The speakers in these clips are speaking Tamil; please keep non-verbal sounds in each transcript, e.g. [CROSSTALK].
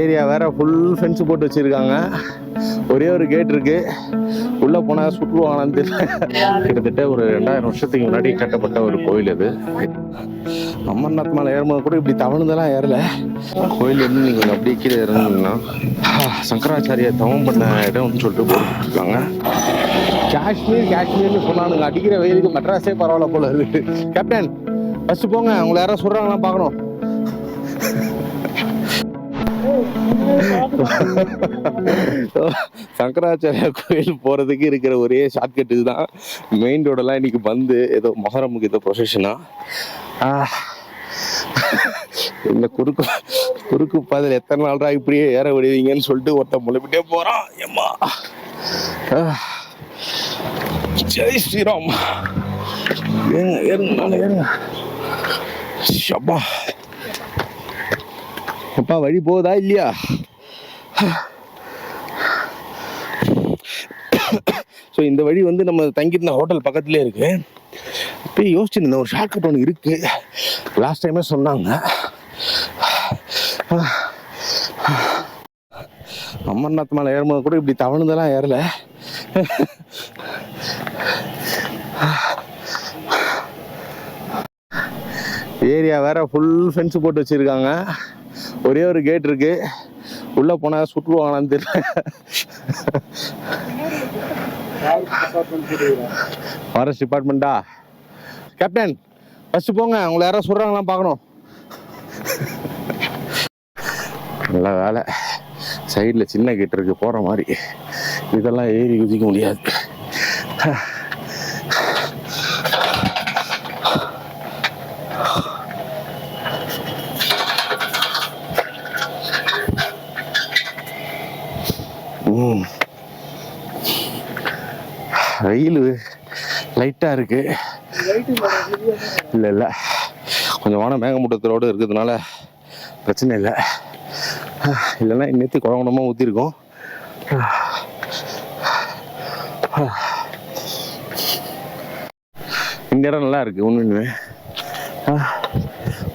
ஏரியா வேற ஃபுல் ஃபென்ஸ் போட்டு வச்சிருக்காங்க. ஒரே ஒரு கேட் இருக்கு. உள்ள போனா சுற்றுவாங்களான்னு தெரியல. கிட்டத்தட்ட ஒரு ரெண்டாயிரம் வருஷத்துக்கு முன்னாடி கட்டப்பட்ட ஒரு கோயில் அது. அமர்நாத் மலை ஏறும்போது கூட இப்படி தவணுதெல்லாம் ஏறல. கோயில் இருந்து நீங்க அப்படியே கீழே இறங்குனீங்கன்னா சங்கராச்சாரிய தவம் பண்ண இடம்னு சொல்லிட்டு போட்டுருக்காங்க. காஷ்மீர் காஷ்மீர்னு சொன்னானுங்க. அடிக்கிற வெயிலுக்கு மெட்ராஸே பரவாயில்ல போல இருக்கு. கேப்டன் ஃபர்ஸ்ட் போங்க. உங்களை யாரும் சொல்றாங்களா பார்க்கணும். [LAUGHS] சங்கராச்சாரியா கோயில் போறதுக்கு இருக்கிற ஒரே ஷார்ட்கட் இதுதான். மெயின் ரோடெல்லாம் இன்னைக்கு வந்து ஏதோ மொஹரமுக்கு ஏதோ ப்ரொசஷனா இந்த குறுக்கு குறுக்கு பாதையில் எத்தனை நாள்ரா இப்படியே ஏற விடுவீங்கன்னு சொல்லிட்டு ஒருத்தன் முளைப்பிட்டே போறான். எம்மா ஆ. ஜெய் ஸ்ரீராம். ஏங்க ஏறுங்க மேலே ஏறுங்க. ஷப்பா. அப்பா வழி போகுதா இல்லையா? ஸோ இந்த வழி வந்து நம்ம தங்கியிருந்த ஹோட்டல் பக்கத்துலேயே இருக்கு. இப்போ யோசிச்சுருந்தேன் ஒரு ஷார்ட்கட் ஒன்று இருக்கு. லாஸ்ட் டைமே சொன்னாங்க. அமர்நாத் மலை ஏறும்போது கூட இப்படி தவணுதெல்லாம் ஏறல. ஏரியா வேற ஃபுல் ஃபென்ஸ் போட்டு வச்சுருக்காங்க. ஒரே ஒரு கேட் இருக்குது உள்ள போனா சுற்றுவாங்களான்னு தெரியல. ஃபாரஸ்ட் டிபார்ட்மெண்ட்டா? கேப்டன் ஃபஸ்ட்டு போங்க. உங்களை யாராவது சொல்கிறாங்களாம் பார்க்கணும். நல்ல வேலை. சைடில் சின்ன கேட் இருக்கு போகிற மாதிரி. இதெல்லாம் ஏறி குதிக்க முடியாது. வெயில் லைட்டாக இருக்கு. இல்லை இல்லை. கொஞ்சம் வானம் மேகமூட்டத்தோடு இருக்கிறதுனால பிரச்சனை இல்லை. இல்லைன்னா நேற்று குழம்புமா ஊற்றிருக்கோம் இந்த இடம் நல்லா இருக்கு ஒன்று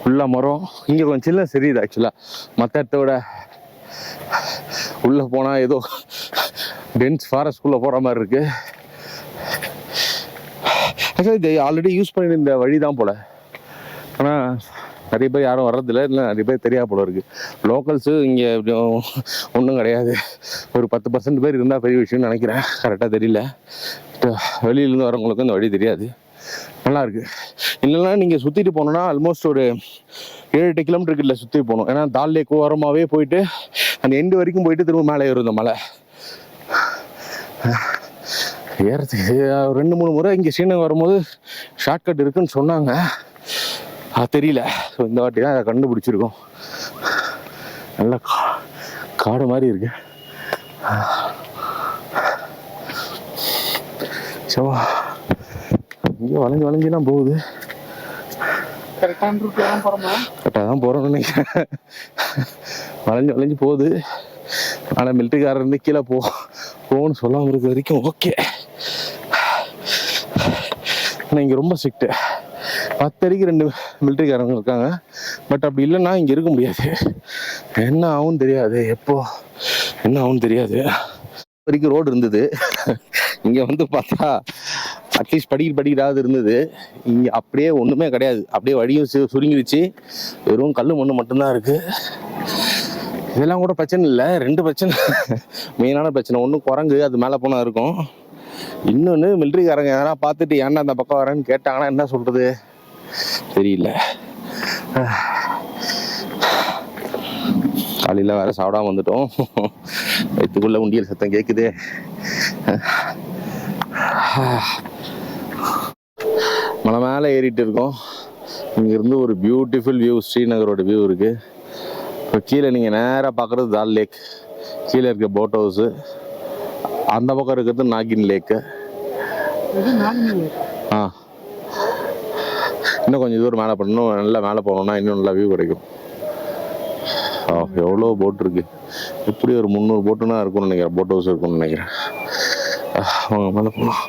ஃபுல்லாக மரம் இங்கே கொஞ்சம் சில்ல சரியுது ஆக்சுவலாக மற்ற இடத்த விட உள்ளே போனால் ஏதோ டென்ஸ் ஃபாரஸ்ட்குள்ளே போகிற மாதிரி இருக்குது ஆக்சுவலி இது ஆல்ரெடி யூஸ் பண்ணியிருந்த வழி தான் போல. ஆனால் நிறைய பேர் யாரும் வர்றதில்ல. இல்லை நிறைய பேர் தெரியா போல இருக்கு. லோக்கல்ஸு இங்கே ஒன்றும் கிடையாது. ஒரு பத்து பர்சன்ட் பேர் இருந்தால் பெரிய விஷயம்னு நினைக்கிறேன். கரெக்டாக தெரியல. வெளியிலேருந்து வரவங்களுக்கு இந்த வழி தெரியாது. நல்லா இருக்கு. இல்லைன்னா நீங்கள் சுற்றிட்டு போனோம்னா ஆல்மோஸ்ட் ஒரு ஏழு எட்டு கிலோமீட்டர் கிட்ட சுற்றி போகணும். ஏன்னா தால் லேக் ஓரமாகவே போயிட்டு அந்த எண்டு வரைக்கும் போயிட்டு திரும்ப மேலே ஏறும் இந்த மலை. ஏறதுக்கு ஒரு ரெண்டு மூணு முறை இங்கே ஸ்ரீநகர் வரும்போது ஷார்ட்கட் இருக்குன்னு சொன்னாங்க. அது தெரியல. ஸோ இந்த வாட்டி தான் அதை கண்டுபிடிச்சிருக்கோம். நல்ல காடு மாதிரி இருக்கு. ஸோ இங்கே வளைஞ்சு வளைஞ்சுலாம் போகுது. கரெக்டான ரூட்ல தான் போறோமா? கரெக்டாக தான் போகிறோம்னு நினைக்கிறேன். வளைஞ்சு வளைஞ்சு போகுது. ஆனால் மிலிட்ரிக்காரர் இருந்து கீழே போ போன்னு சொல்லாமல் இருக்க வரைக்கும் ஓகே ஆனால் இங்கே ரொம்ப ஸ்ட்ரிக்ட்டு பத்தடிக்கு ரெண்டு மிலிட்ரிக்காரங்க இருக்காங்க. பட் அப்படி இல்லைன்னா இங்கே இருக்க முடியாது. என்ன ஆகும் தெரியாது. எப்போ என்ன ஆகும் தெரியாது. வரைக்கும் ரோடு இருந்தது. இங்கே வந்து பார்த்தா அட்லீஸ்ட் படிக்க படிக்கிறாவது இருந்தது. இங்கே அப்படியே ஒன்றுமே கிடையாது. அப்படியே வழியும் சுருங்கிடுச்சு வெறும் கல் மண்ணு மட்டும்தான் இருக்குது இதெல்லாம் கூட பிரச்சனை இல்லை. ரெண்டு பிரச்சனை. [LAUGHS] மெயினான பிரச்சனை. ஒன்று குரங்கு அது மேலே போனால் இருக்கும். இன்னொன்று மிலிட்ரிக்காரங்க எதனா பார்த்துட்டு ஏன்டா அந்த பக்கம் வரேன்னு கேட்டாங்கன்னா என்ன சொல்றது? தெரியல. காலையில் வேற சாப்பிடாம வந்துட்டோம். வயிற்றுக்குள்ள உண்டியல் சத்தம் கேட்குது மலை மேலே ஏறிட்டு இருக்கோம். இங்கிருந்து ஒரு பியூட்டிஃபுல் வியூ ஸ்ரீநகரோட வியூ இருக்கு. இப்போ கீழே நீங்கள் நேராக பார்க்குறது தால் லேக் கீழே இருக்க போட் ஹவுஸு அந்த பக்கம் இருக்கிறது நாகின் லேக்கு. ஆ. இன்னும் கொஞ்சம் தூரம் மேலே பண்ணணும் நல்லா மேலே போனோம்னா இன்னும் நல்லா வியூ கிடைக்கும். ஆ எவ்வளோ போட் இருக்கு. எப்படி ஒரு முந்நூறு போட்டுனா இருக்கும்னு நினைக்கிறேன். போட் ஹவுஸ் இருக்கும்னு நினைக்கிறேன். ஆ, வாங்க மேலே போகலாம்.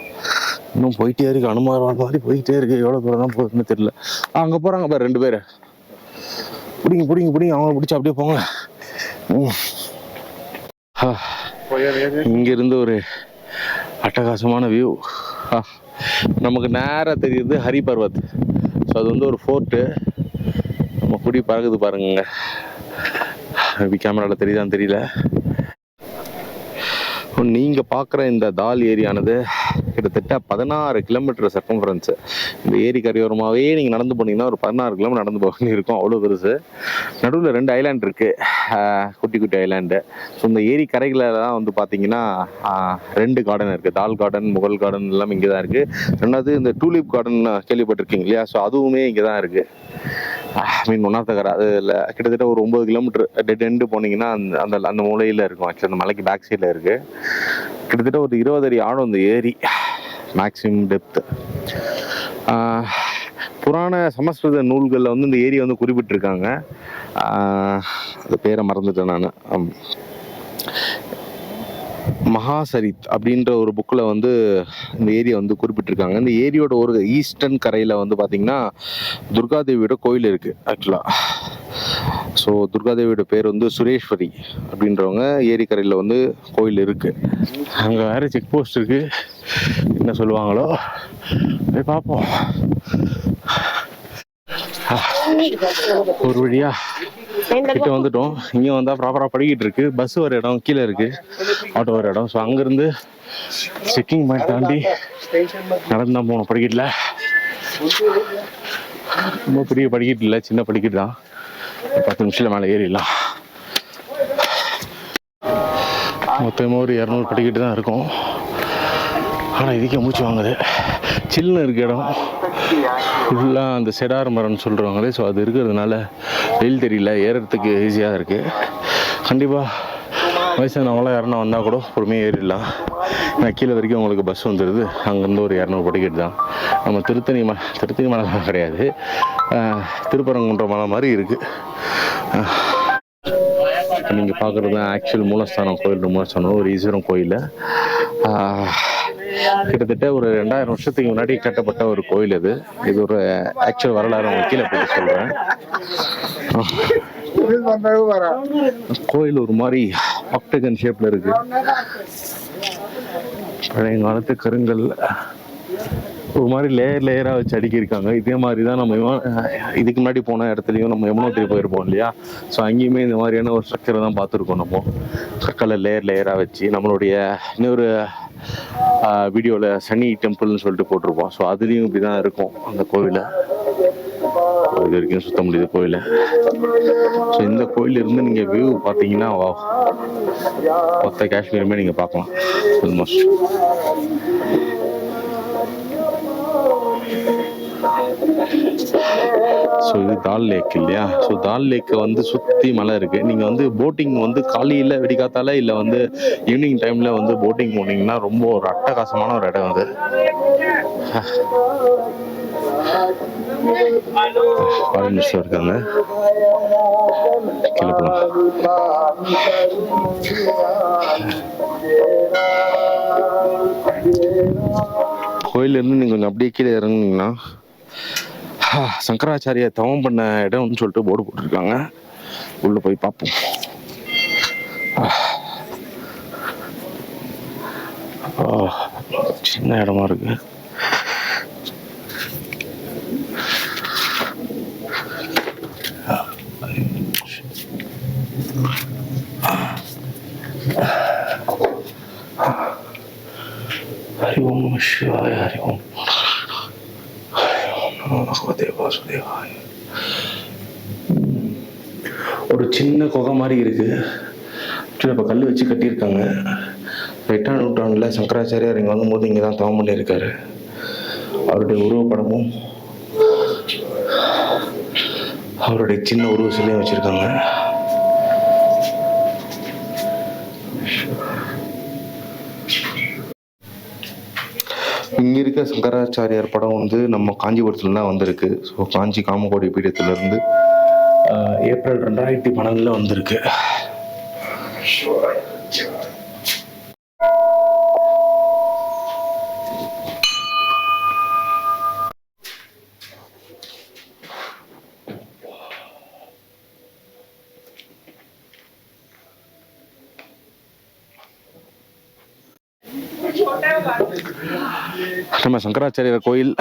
இன்னும் போயிட்டே இருக்கு. அனுமார் மாதிரி போயிட்டே இருக்கு. எவ்வளோ தூரம் தான் போகுதுன்னு தெரியல. அங்கே போகிறாங்க பாரு ரெண்டு பேர். பிடிங்க பிடிங்க பிடிங்க. அவங்கள பிடிச்சி அப்படியே போங்க. ம். இங்கேருந்து ஒரு அட்டகாசமான வியூ நமக்கு நேராக தெரியுது ஹரி பர்வத் ஸோ அது வந்து ஒரு ஃபோர்ட்டு நம்ம குடி பறகுது பாருங்க கேமராவில் தெரியுதான்னு தெரியல. நீங்கள் பார்க்குற இந்த தால் ஏரியானது கிட்டத்தட்ட பதினாறு கிலோமீட்டர் சர்க்கம்ஃபரன்ஸு இந்த ஏரி கரையோரமாகவே நீங்கள் நடந்து போனீங்கன்னா ஒரு பதினாறு கிலோமீட்டர் நடந்து போக இருக்கும். அவ்வளோ பெருசு. நடுவில் ரெண்டு ஐலாண்ட் இருக்குது குட்டி குட்டி ஐலாண்டு ஸோ இந்த ஏரி கரைகளில் தான் வந்து பார்த்தீங்கன்னா ரெண்டு கார்டன் இருக்குது தால் கார்டன் முகல் கார்டன் எல்லாம் இங்கே தான் இருக்குது ரெண்டாவது இந்த டூலிப் கார்டன் கேள்விப்பட்டிருக்கீங்க இல்லையா? ஸோ அதுவுமே இங்கே தான் இருக்குது ஐ மீன் ஒன் ஆஃப் த கரை அதில் கிட்டத்தட்ட ஒரு ஒம்பது கிலோமீட்டர் டெட் எண்டு போனீங்கன்னா அந்த அந்த அந்த மூலையில் இருக்கும். ஆக்சுவலி அந்த மலைக்கு பேக் சைடில் இருக்குது கிட்டத்தட்ட ஒரு இருபது அடி ஆழம் இந்த ஏரி. மேக்ஸிமம் டெப்த்து புராண சமஸ்கிருத நூல்களில் வந்து இந்த ஏரியை வந்து குறிப்பிட்டிருக்காங்க. அந்த அது பேரை மறந்துட்டேன் நான். மகாசரித் அப்படின்ற ஒரு புக்கில் வந்து இந்த ஏரியை வந்து குறிப்பிட்டிருக்காங்க. இந்த ஏரியோட ஒரு ஈஸ்டர்ன் கரையில் வந்து பார்த்தீங்கன்னா துர்காதேவியோட கோயில் இருக்குது ஆக்சுவலாக ஸோ துர்காதேவியோட பேர் வந்து சுரேஸ்வரி அப்படின்றவங்க ஏரிக்கரையில் வந்து கோயில் இருக்குது அங்கே வேறு செக் போஸ்ட் இருக்குது என்ன சொல்லுவாங்களோ? போய் பார்ப்போம். ஒரு வழியா கிட்ட வந்துட்டோம். இங்கே வந்தால் ப்ராப்பராக படிக்கிட்டு இருக்கு. பஸ் ஒரு இடம் கீழே இருக்கு. ஆட்டோ ஒரு இடம். ஸோ அங்கேருந்து செக்கிங் பாயிண்ட் தாண்டி நடந்து தான் போகணும் படிக்கட்டில் ரொம்ப பெரிய படிக்கட்டு இல்லை. சின்ன படிக்கட்டு தான். பத்து நிமிஷத்தில் மேலே ஏறிடலாம். மொத்தமாக ஒரு இரநூறு படிக்கட்டு தான் இருக்கும். ஆனால் இதுக்கே மூச்சு வாங்குது. சில்லுன்னு இருக்க இடம். ஃபுல்லாக அந்த செடார் மரம்னு சொல்கிறவங்களே ஸோ அது இருக்கிறதுனால வெயில் தெரியல ஏறுறதுக்கு ஈஸியாக இருக்குது கண்டிப்பாக வயசானவங்களாம் யாருன்னா வந்தால் கூட பொறுமையாக ஏறிடலாம். நான் கீழே வரைக்கும் உங்களுக்கு பஸ் வந்துடுது அங்கேருந்து ஒரு இரநூறு படிக்கட்டு தான். நம்ம திருத்தணி மலை திருத்தணி மலை கிடையாது. திருப்பரங்குன்ற மலை மாதிரி இருக்குது நீங்கள் பார்க்குறது தான் ஆக்சுவல் மூலஸ்தானம் கோயில் மூலஸ்தானம் ஒரு ஈஸ்வரன் கோயில். கிட்டத்தட்ட ஒரு ரெண்டாயிரம் வருஷத்துக்கு முன்னாடி கட்டப்பட்ட ஒரு கோயில் இது இது ஒரு ஆக்சுவல் வரலாறு உங்களுக்கு கீழே போய் சொல்கிறேன் கோயில் ஒரு மாதிரி ஆக்டகன் ஷேப்ல இருக்கு. பழைய காலத்து கருங்கல் ஒரு மாதிரி லேயர் லேயரா வச்சு அடுக்கியிருக்காங்க. இதே மாதிரி தான் நம்ம இதுக்கு முன்னாடி போன இடத்துலையும் நம்ம யமுனோத்திரி போயிருப்போம் இல்லையா? ஸோ அங்கேயுமே இந்த மாதிரியான ஒரு ஸ்ட்ரக்சரை தான் பார்த்துருக்கோம் நம்ம. கற்களை லேயர் லேயராக வச்சு நம்மளுடைய இன்னொரு வீடியோவில் சனி டெம்பிள்னு சொல்லிட்டு போட்டிருப்போம். ஸோ அதுலேயும் இப்படி தான் இருக்கும் அந்த கோவிலை. இது வரைக்கும் சுத்த முடியுது கோயிலை ஸோ இந்த கோயிலிருந்து நீங்கள் வியூ பார்த்தீங்கன்னா வா மொத்த காஷ்மீருமே நீங்கள் பார்க்கலாம். ஆல்மோஸ்ட் ஸோ இது தால் லேக் இல்லையா? ஸோ தால் லேக்கை வந்து சுற்றி மலை இருக்குது நீங்கள் வந்து போட்டிங் வந்து காலையில் வெடிக்காத்தால இல்லை வந்து ஈவினிங் டைமில் வந்து போட்டிங் போனீங்கன்னா ரொம்ப ஒரு அட்டகாசமான ஒரு இடம் அது. ஃபாரினர்ஸ் இருக்காங்க. கீழே போகலாம் கோயிலேருந்து நீங்கள் கொஞ்சம் அப்படியே கீழே இறங்குனீங்கன்னா சங்கராச்சாரிய தவம் பண்ண இடம்னு சொல்லிட்டு போர்டு போட்டிருக்காங்க. உள்ள போய் பார்ப்போம். ஆ, சின்ன இடமா இருக்கு. ஹரி ஓம் நம சிவாய ஹரி ஓம் நமோ வாசுதேவாய ஒரு சின்ன குகை மாதிரி இருக்குது இப்போ கல் வச்சு கட்டியிருக்காங்க. எட்டாம் நூற்றாண்டில் சங்கராச்சாரியார் இங்கே வந்தபோது இங்கே தான் தவம் பண்ணியிருக்காரு. அவருடைய உருவப்படமும் அவருடைய சின்ன உருவ சிலையும் வச்சுருக்காங்க. இங்கே இருக்க சங்கராச்சாரியார் படம் வந்து நம்ம காஞ்சிபுரத்துல தான் வந்திருக்கு. ஸோ காஞ்சி காமகோடி பீடத்துலேருந்து ஏப்ரல் ரெண்டாயிரத்தி பன்னெண்டில் வந்திருக்கு. நம்ம சங்கராச்சாரியர் கோயில்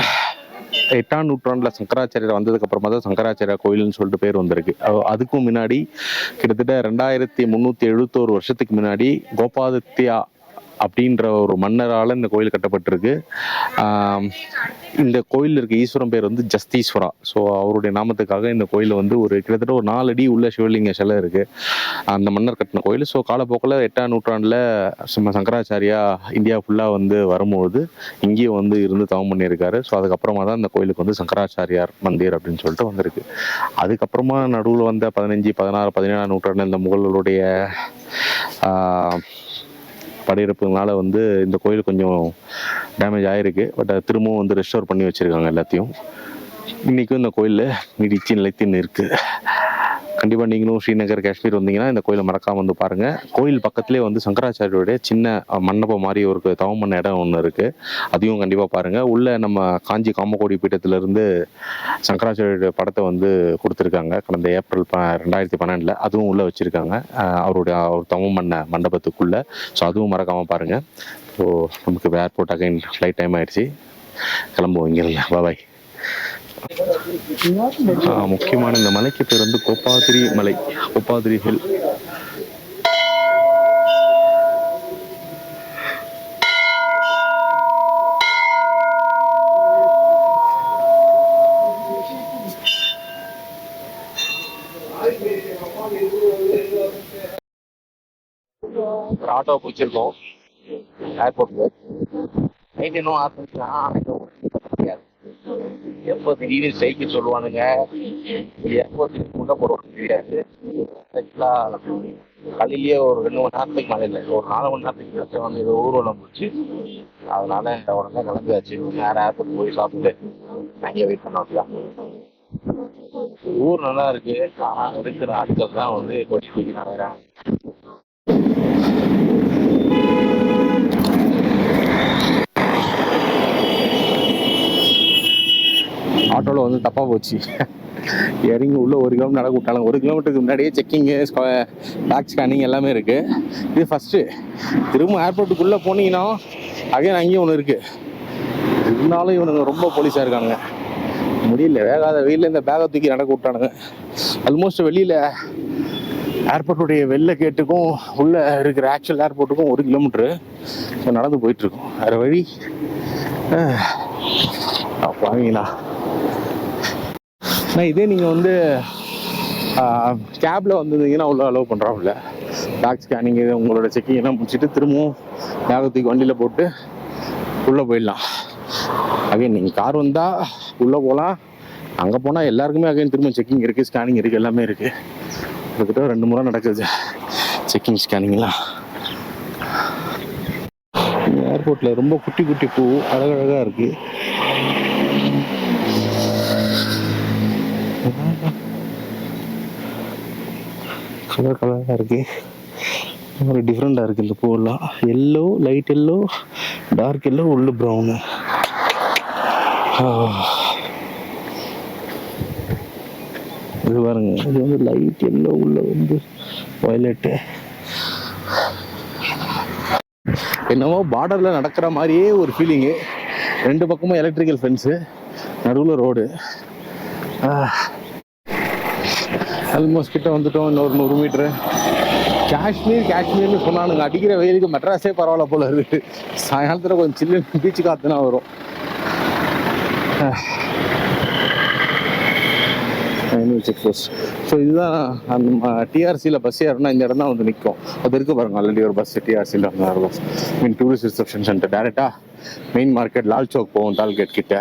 எட்டாம் நூற்றாண்டுல சங்கராச்சாரியர் வந்ததுக்கு அப்புறமா தான் சங்கராச்சாரியா கோயில்னு சொல்லிட்டு பேர் வந்திருக்கு. அதுக்கும் முன்னாடி கிட்டத்தட்ட ரெண்டாயிரத்தி முந்நூற்றி எழுபத்தோரு வருஷத்துக்கு முன்னாடி கோபாதித்யா அப்படின்ற ஒரு மன்னரால் இந்த கோயில் கட்டப்பட்டிருக்கு. இந்த கோயில் இருக்க ஈஸ்வரன் பேர் வந்து ஜஸ்தீஸ்வரா. ஸோ அவருடைய நாமத்துக்காக இந்த கோயில் வந்து ஒரு கிட்டத்தட்ட ஒரு நாலு அடி உள்ள சிவலிங்க சிலை இருக்கு. அந்த மன்னர் கட்டின கோயில். ஸோ காலப்போக்கில் எட்டாம் நூற்றாண்டில் சும்மா சங்கராச்சாரியா இந்தியா ஃபுல்லாக வந்து வரும்போது இங்கேயும் வந்து இருந்து தவம் பண்ணியிருக்காரு. ஸோ அதுக்கப்புறமா தான் இந்த கோயிலுக்கு வந்து சங்கராச்சாரியார் மந்திர் அப்படின்னு சொல்லிட்டு வந்திருக்கு. அதுக்கப்புறமா நடுவில் வந்த பதினஞ்சு பதினாறு பதினேழாம் நூற்றாண்டு இந்த முகல்களுடைய படையெடுப்புனால வந்து இந்த கோயில் கொஞ்சம் டேமேஜ் ஆயிருக்கு. பட் திரும்பவும் வந்து ரெஸ்டோர் பண்ணி வச்சிருக்காங்க எல்லாத்தையும். இன்றைக்கும் இந்த கோயிலில் நீடிச்சு நிலைத்தின்னு இருக்குது கண்டிப்பாக நீங்களும் ஸ்ரீநகர் காஷ்மீர் வந்தீங்கன்னா இந்த கோயிலை மறக்காமல் வந்து பாருங்கள் கோயில் பக்கத்துலேயே வந்து சங்கராச்சாரியோடைய சின்ன மண்டபம் மாதிரி ஒரு தவம் பண்ண இடம் ஒன்று இருக்குது அதையும் கண்டிப்பாக பாருங்கள் உள்ள நம்ம காஞ்சி காமகோடி பீட்டத்திலிருந்து சங்கராச்சாரியோடைய படத்தை வந்து கொடுத்துருக்காங்க. கடந்த ஏப்ரல் ப ரெண்டாயிரத்தி பன்னெண்டில் அதுவும் உள்ளே வச்சுருக்காங்க. அவருடைய அவர் தவம் பண்ண மண்டபத்துக்குள்ளே. ஸோ அதுவும் மறக்காமல் பாருங்கள் ஸோ நமக்கு ஏர்போர்ட் அகைன் ஃப்ளைட் டைம் ஆயிடுச்சு. கிளம்புவோம் இங்கிருந்து. பாய் முக்கியமான இந்த மலைக்கு பேர் வந்து கோப்பாதிரி மலை கோப்பாதிரி ஹில் ஆட்டோ பிடிச்சிருக்கோம். ஏர்போர்ட்ல நைட் இன்னும் ஆரம்பிக்கலாம். எப்போ திடீர்னு சைக்கிள் சொல்லுவானுங்க. ஏர்போர்ட்டுக்கு முன்ன போடுவாங்க தெரியாது. காலையிலேயே ஒரு ரெண்டு மணி நேரத்துக்கு மேலே இல்லை ஒரு நாலு மணி நேரத்துக்கு மேலே வந்து இது ஊர்வலம் போச்சு. அதனால உடனே கிளம்பியாச்சு. வேற ஏர்போர்ட் போய் சாப்பிட்டு அங்கே வெயிட் பண்ணோம் ஊர் நல்லா இருக்கு. ஆனா இருக்கிற ஆட்கள் தான் வந்து கொடி தூக்கி நிறையா ஆட்டோவில் வந்து தப்பாக போச்சு. இறங்கி உள்ளே ஒரு கிலோமீட்டர் நடக்க விட்டாலும் ஒரு கிலோமீட்டருக்கு முன்னாடியே செக்கிங்கு பேக் ஸ்கேனிங் எல்லாமே இருக்குது இது ஃபஸ்ட்டு திரும்ப ஏர்போர்ட்டுக்குள்ளே போனீங்கன்னா அகைன் அங்கேயும் ஒன்று இருக்குது இருந்தாலும் இவனுங்க ரொம்ப போலீஸாக இருக்கானுங்க. முடியல. வேகாத வெயிலில் இந்த பேகை தூக்கி நடக்க விட்டானுங்க. ஆல்மோஸ்ட் வெளியில் ஏர்போர்ட்டுடைய வெளில கேட்டுக்கும் உள்ளே இருக்கிற ஆக்சுவல் ஏர்போர்ட்டுக்கும் ஒரு கிலோமீட்ரு ஸோ நடந்து போயிட்டுருக்கோம் வேறு வழி வழி வாங்கினா ஆனால் இதே நீங்கள் வந்து கேபில் வந்திருந்தீங்கன்னா அவ்வளோ அலோவ் பண்ணுறாப்புல பேக் ஸ்கேனிங் இது உங்களோட செக்கிங் எல்லாம் முடிச்சுட்டு திரும்பவும் ஞாபகத்துக்கு வண்டியில் போட்டு உள்ளே போயிடலாம். அகைன் நீங்கள் கார் வந்தால் உள்ளே போகலாம் அங்கே போனால் எல்லாருக்குமே அகைன் திரும்ப செக்கிங் இருக்குது ஸ்கேனிங் இருக்குது எல்லாமே இருக்குது கிட்டத்தட்ட ரெண்டு முறை நடக்குது செக்கிங் ஸ்கேனிங்லாம் ஏர்போர்ட்டில் ரொம்ப குட்டி குட்டி பூ அழகழகாக இருக்குது கலர் கலராக இருக்குது ஒரு டிஃப்ரெண்ட்டாக இருக்குது இந்த பூவெல்லாம். Yellow light yellow dark yellow உள்ள ப்ரௌனு இது பாருங்க இது வந்து லைட் எல்லோ உள்ள வந்து வயலட்டு என்னவோ பார்டரில் நடக்கிற மாதிரியே ஒரு ஃபீலிங்கு ரெண்டு பக்கமும் எலக்ட்ரிக்கல் ஃபென்ஸு நடுவில் ரோடு ஆல்மோஸ்ட் கிட்ட வந்துட்டோம் இன்னொரு நூறு மீட்ரு காஷ்மீர் காஷ்மீர்னு சொன்னானுங்க. அடிக்கிற வெயிலுக்கு மெட்ராஸே பரவாயில்ல போல இருக்கு. சாயங்காலத்தில் கொஞ்சம் சில்லு பீச்சு காத்துனா வரும். செக் போஸ்ட் ஸோ இதுதான் அந்த டிஆர்சியில் பஸ் ஏறனா இந்த இடம் தான் வந்து நிற்கும் அது இருக்குது பாருங்க ஆல்ரெடி ஒரு பஸ் டிஆர்சியில் பஸ் மீன் டூரிஸ்ட் ரிசப்ஷன் சென்டர் டேரெக்டாக மெயின் மார்க்கெட் லால் போகும் போவோம் டால்கேட் கிட்ட.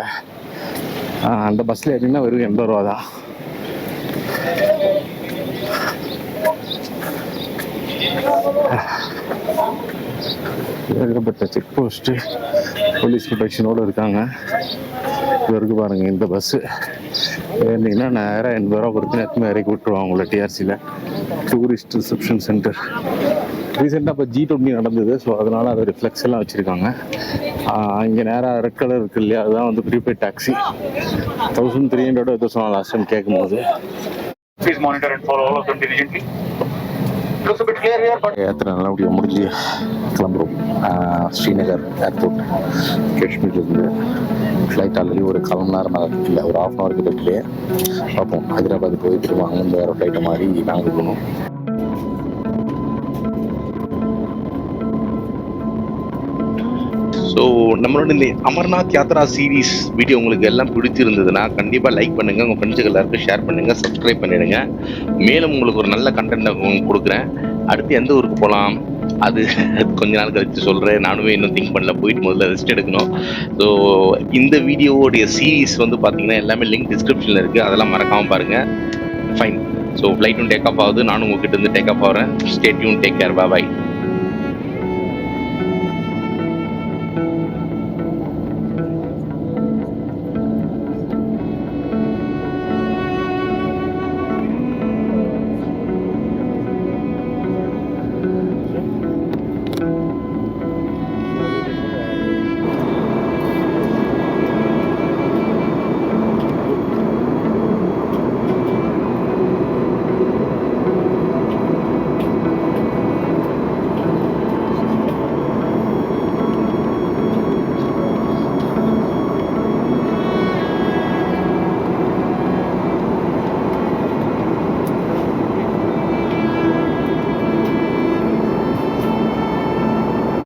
அந்த பஸ்ஸில் ஏறினா வெறும் எண்பது ரூபா தான் ஏகப்பட்ட செக் போஸ்ட்டு போலீஸ் ப்ரொடெக்ஷனோடு இருக்காங்க. இது இருக்கு பாருங்க இந்த பஸ்ஸு ஏறினீங்கன்னா நேராக எண்பது ரூபா கொடுத்து எத்தனை இறக்கி விட்டுருவாங்க உங்களை டிஆர்சியில் டூரிஸ்ட் ரிசப்ஷன் சென்டர் ரீசெண்டாக இப்போ ஜி டுவெண்ட்டி நடந்தது ஸோ அதனால் அதை ரிஃப்ளெக்ஸ் எல்லாம் வச்சுருக்காங்க. இங்கே நேராக ரெட் கலர் இருக்குது இல்லையா? அதுதான் வந்து prepaid taxi thousand three hundred எதோ சொன்னாங்க லாஸ்ட் டைம் கேட்கும்போது Please monitor and follow all of them diligently. யாத்திரை நல்லபடியாக முடிஞ்சு கிளம்புறோம். ஸ்ரீநகர் ஏர்போர்ட் காஷ்மீர்லேருந்து ஃப்ளைட் ஆல்ரெடி ஒரு கால் மணி நேரம் மேலே இல்லை ஒரு ஆஃப் அன் ஹவர் கிட்ட டிலே பார்ப்போம். ஹைதராபாத் போய் திரும்ப அங்கேருந்து வேறு ஃப்ளைட்டை மாறி நாங்கள் போகணும். ஸோ நம்மளோட இந்த அமர்நாத் யாத்ரா சீரீஸ் வீடியோ உங்களுக்கு எல்லாம் பிடிச்சிருந்ததுன்னா கண்டிப்பாக லைக் பண்ணுங்கள் உங்கள் ஃப்ரெண்ட்ஸுக்கு எல்லாருக்கும் ஷேர் பண்ணுங்கள் சப்ஸ்கிரைப் பண்ணிடுங்க. மேலும் உங்களுக்கு ஒரு நல்ல கண்டென்ட் கொடுக்குறேன். அடுத்து எந்த ஊருக்கு போகலாம் அது கொஞ்ச நாள் கழித்து சொல்கிறேன் நானுமே இன்னும் திங்க் பண்ணல. போயிட்டு முதல்ல ரெஸ்ட் எடுக்கணும். ஸோ இந்த வீடியோவோடைய சீரீஸ் வந்து பார்த்தீங்கன்னா எல்லாமே லிங்க் டிஸ்கிரிப்ஷனில் இருக்குது அதெல்லாம் மறக்காமல் பாருங்கள் ஃபைன் ஸோ ஃப்ளைட்டும் டேக் ஆஃப் ஆகுது. நானும் உங்ககிட்ட இருந்து டேக் ஆஃப் ஆகிறேன். Stay tuned take care bye